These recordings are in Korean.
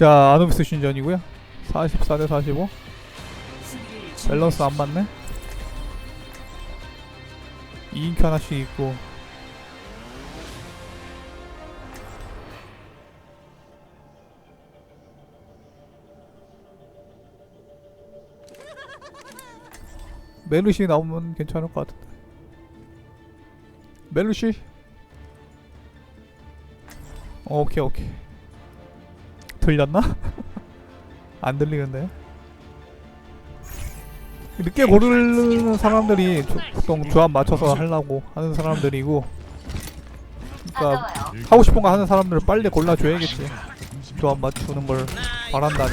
자 아누비스 신전이고요. 44 대 45 밸런스 안 맞네. 2인큐 하나씩 있고. 멜루시 나오면 괜찮을 것 같은데. 멜루시? 어, 오케이 오케이 들렸나? 안 들리는데. 늦게 고르는 사람들이 조- 보통 조합 맞춰서 하려고 하는 사람들이고 그러니까 하고 싶은 거 하는 사람들을 빨리 골라줘야겠지. 조합 맞추는 걸 바란다면.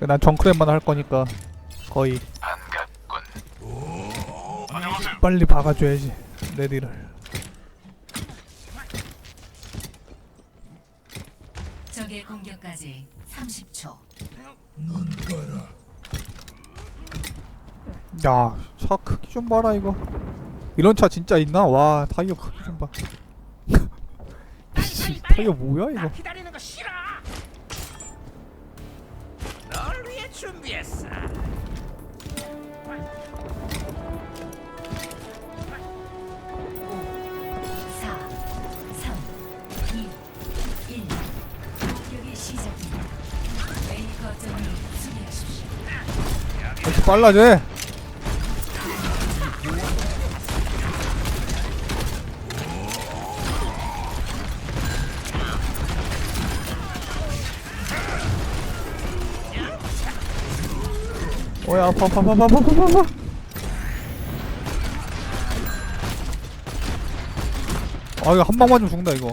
난 정크랩만 할 거니까 거의 빨리 박아줘야지 레디를 적의 공격까지 30초. 야, 차 크기 좀 봐라 이거. 이런 차 진짜 있나? 와, 타이어 크기 좀 봐. 씨, 타이어 뭐야 이거? 기다리 이렇게 빨라져. 어야 아파 아파 아파 아파 아파 아파 아 이거 한 방만 좀 죽는다 이거.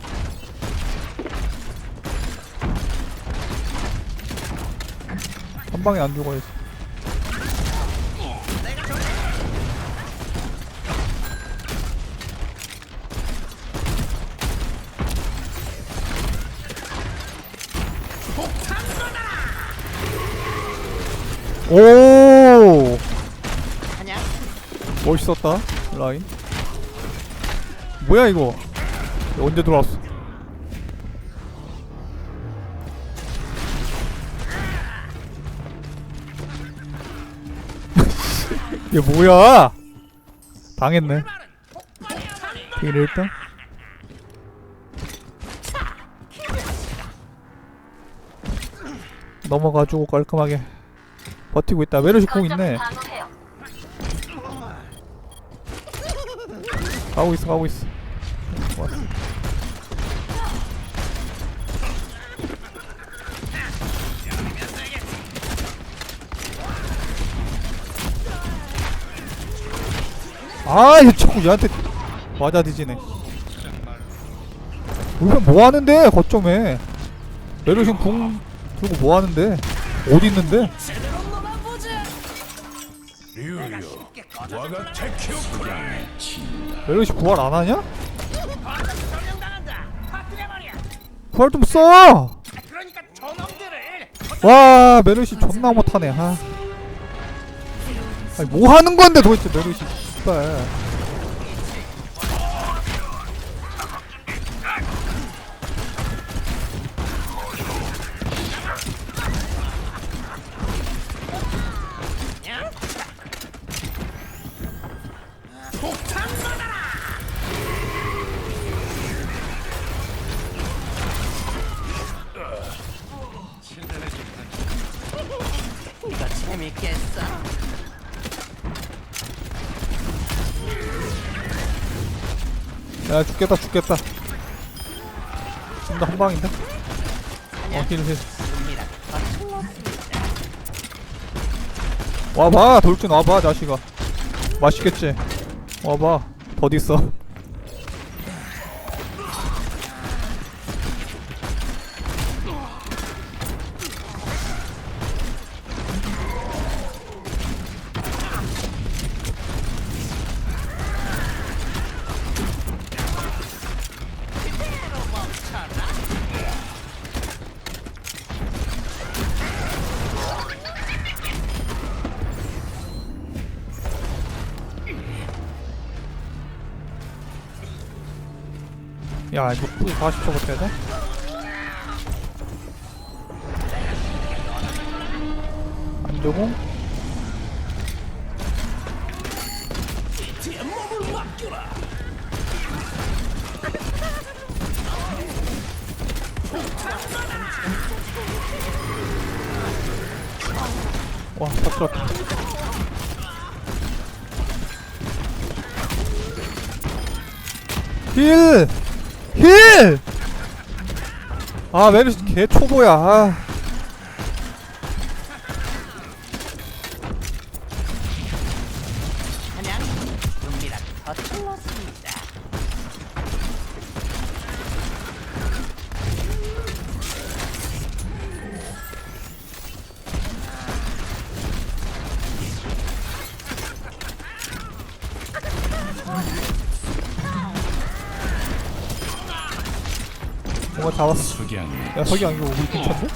한 방에 안 죽어야지 멋있었다 라인. 뭐야 이거? 언제 들어왔어? 얘 뭐야? 당했네. 비일 일단 넘어가지고 깔끔하게 버티고 있다. 메르시 공 있네 가고 있어 가고 있어 왔어. 아, 얘 자꾸 얘한테 맞아 뒤지네. 우리가 뭐 하는데 거점에 메르신 궁 들고 뭐 하는데 어디 있는데? 메르시 부활 안 하냐? 부활 좀 써! 그러니까 와 메르시 존나 못하네 아. 아니 뭐 하는 건데 도대체 메르시 씨발 야 죽겠다 죽겠다 지금 한 방인데? 어 힐, 힐. 와봐 돌진 와봐 자식아 맛있겠지 와봐 더딨어 야 6분 40초 버텨야 돼? 안 되고 와 터뜨렸다 힐! 힐! 아 메르시 개 초보야 아. 잡았어 야 석양 이거 우리 괜찮네?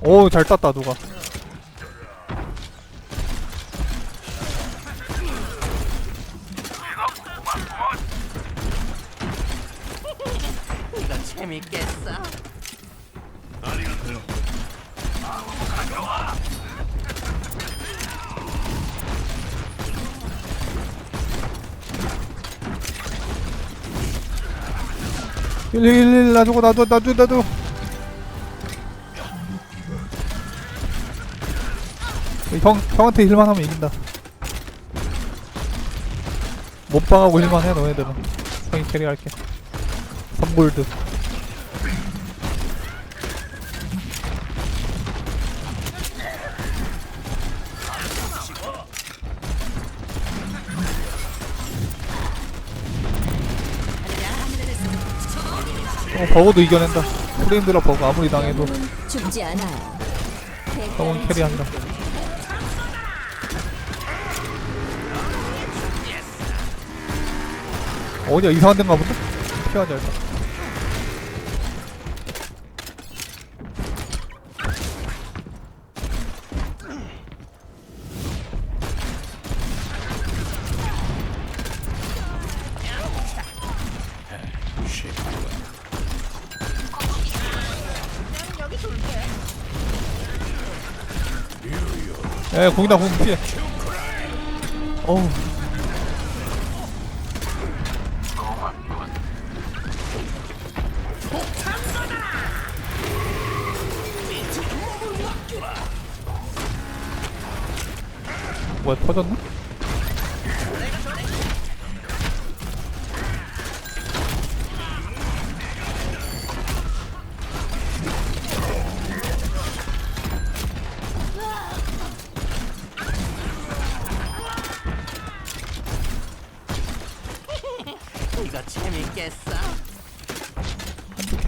오잘 땄다 누가 이거 재밌겠어. 힐힐힐 놔주고 놔줘 놔줘 놔줘 형, 형한테 힐만 하면 이긴다. 몸빵하고 힐만 해 너네들은. 형이 캐리할게. 선골드 어, 버거도 이겨낸다. 프레임드라 버거 아무리 당해도. 죽지 않아요. 형은 캐리한다. 어디야? 이상한 데인가 본데? 피하자 일단 에 공이다 공 피해 어우 뭐야 터졌나?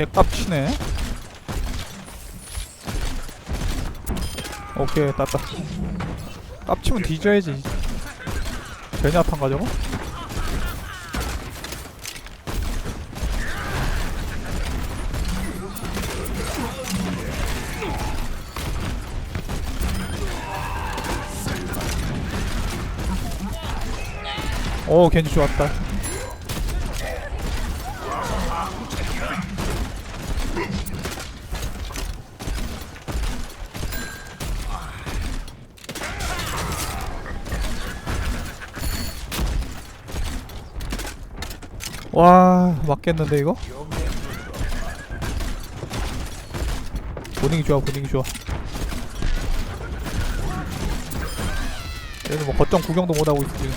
개깝치네. 오케이 땄다. 깝치면 뒤져야지. 괜히 아탄 가져가? 오 겐지 좋았다 와 맞겠는데 이거? 분위기 좋아 분위기 좋아. 얘는 뭐 거점 구경도 못하고 있어 지금.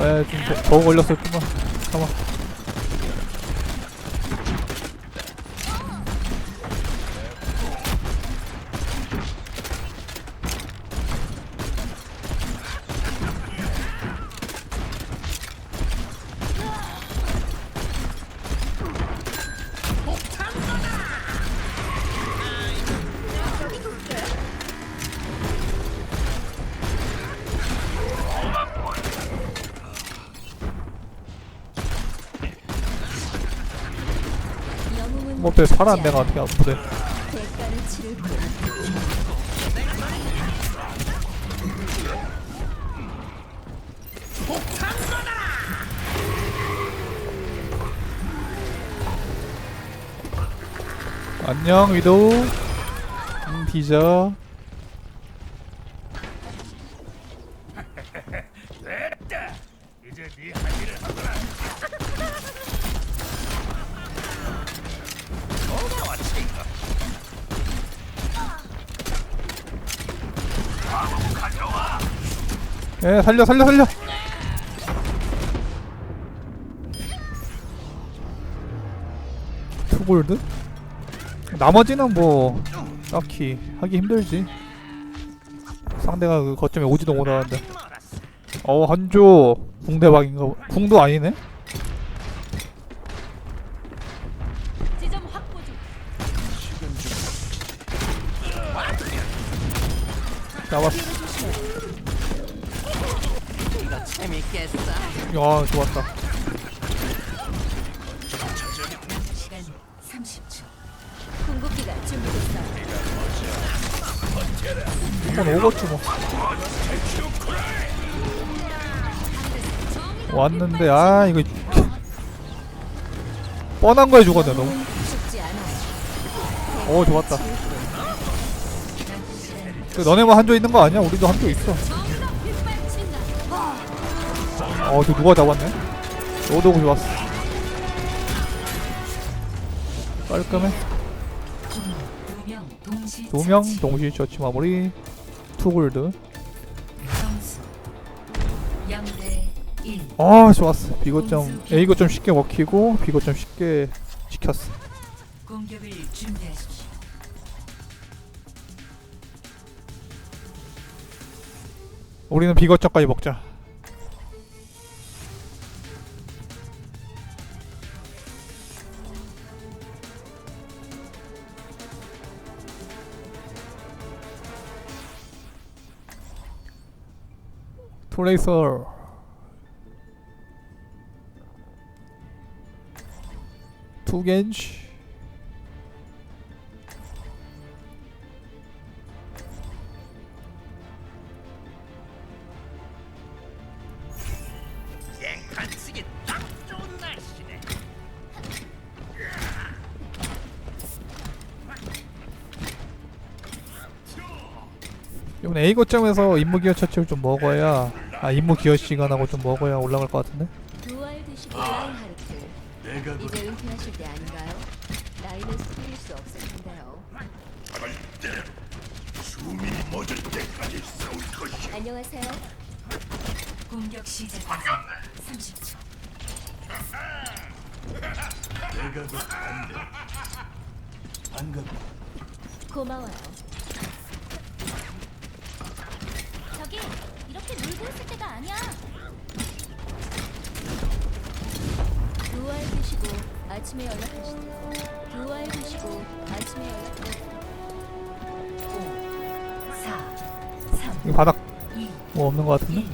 에좀 더, 더 좀만. 참아 영 앞에 파란 내가 어떻게 아프대 안녕 위도우. 음, 뒤져 예, 살려 살려 살려 투골드? 나머지는 뭐 딱히 하기 힘들지 상대가 그 거점에 오지도 못하는데 어 한조 궁대박인가 보- 궁도 아니네? 야 좋았다 시간 30초. 궁극기가 준비됐어. 한번 오겠지 뭐 왔는데 아 이거 뻔한 거에 죽었네 너무 죽지. 오 좋았다 그 너네만 한 조 있는 거 아니야? 우리도 한 조 있어 어, 저 누가 잡았네? 로도고 좋았어. 깔끔해. 두 명. 동시 처치 마무리. 0대 1. 아, 좋았어. 비거점, A거점 쉽게 먹히고, B거점 쉽게 지켰어. 우리는 B거점까지 먹자. 트레이서 투겐지 안 쓰기 딱 좋은 날씨네. 이번 A 거점에서 임무 기어 처치를 좀 먹어야 아 임무 기어 시간하고 좀 먹어야 올라갈 것 같은데 두알 라인하르트. 이제 은퇴하실 때 아닌가요? 나이는 숨길 수 없을 텐데요. 안녕하세요. 공격 시작까지 30초. 고마워요. 저기 이렇게 놀고 있을 때가 아니야. 두알 드시고 아침에 연락하시죠. 두알 드시고 아침에 연락하시죠. 5, 4, 3, 이거 바닥 2, 뭐 없는 것 같은데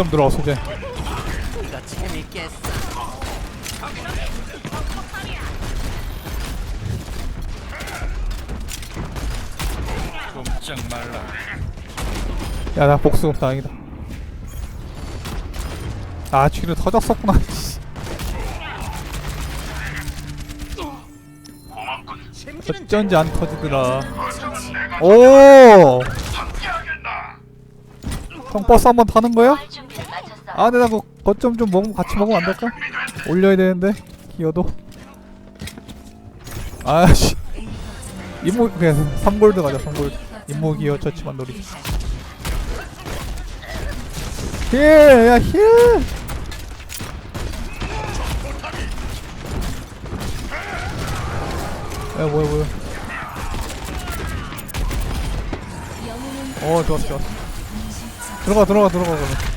뭐 거점 들어왔어 이제 이거 재밌겠어. 야나 복수 다행이다 아 쥐를 터졌었구나 씨. 어쩐지 안 터지더라 오! 형 버스 한번 타는 거야? 아 근데 나그 거점 좀 먹으면 같이 먹으면 안 될까? 올려야 되는데 기어도. 아씨. 임무 그냥 3골드 가자 3골드. 임무 기어 처치만 노리자 힐! 야 힐! 야 뭐야 뭐야. 어 좋았어 좋았어. 들어가 들어가 들어가 그러면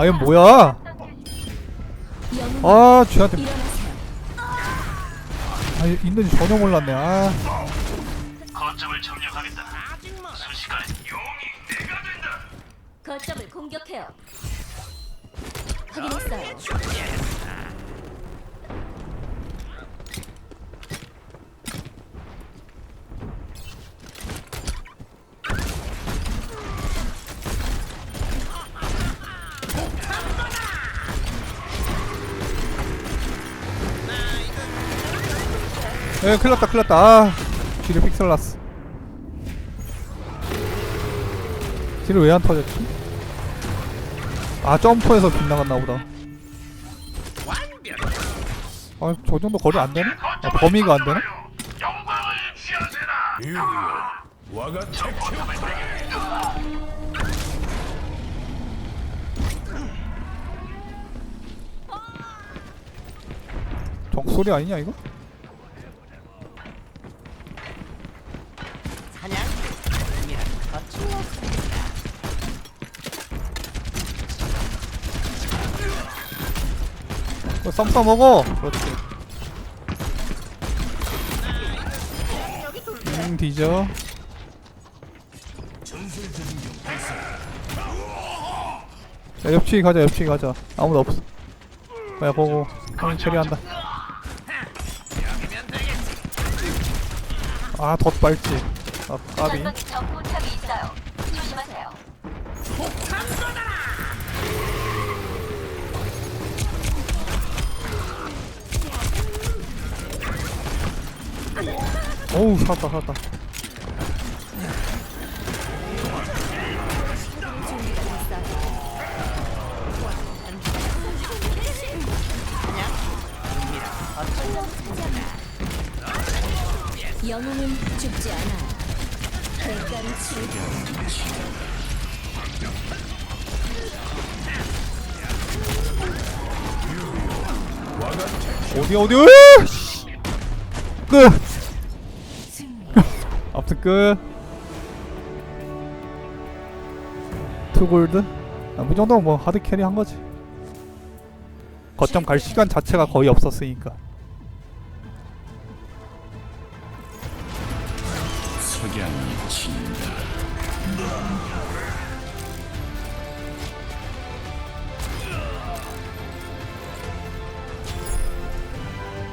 아 이건 뭐야 아 쥐한테 일어나세요. 아 있는지 전혀 몰랐네 아 거점을 공격해요. 확인했어요. 에 큰일 났다 큰일 났다 아 뒤를 픽셀 났어 뒤를 왜 안 터졌지? 아 점프해서 빗나갔나 보다 아 저 정도 거리 안되나? 아 범위가 안되나? 적소리 아니냐 이거? 사냥 미라 이거 쌈 싸먹어. 그렇지. 음 뒤져. 야 옆치기 가자 옆치기 가자. 아무도 없어. 야 보고. 형 처리한다. 아덧 빨지 아 까비 적포탑이 있어요. 조심하세요. 어우 살았다 살았다 어디 어디 으! 끝. 아무튼 끝 투골드 아, 그 정도면 뭐 하드 캐리 한 거지 거점 갈 시간 자체가 거의 없었으니까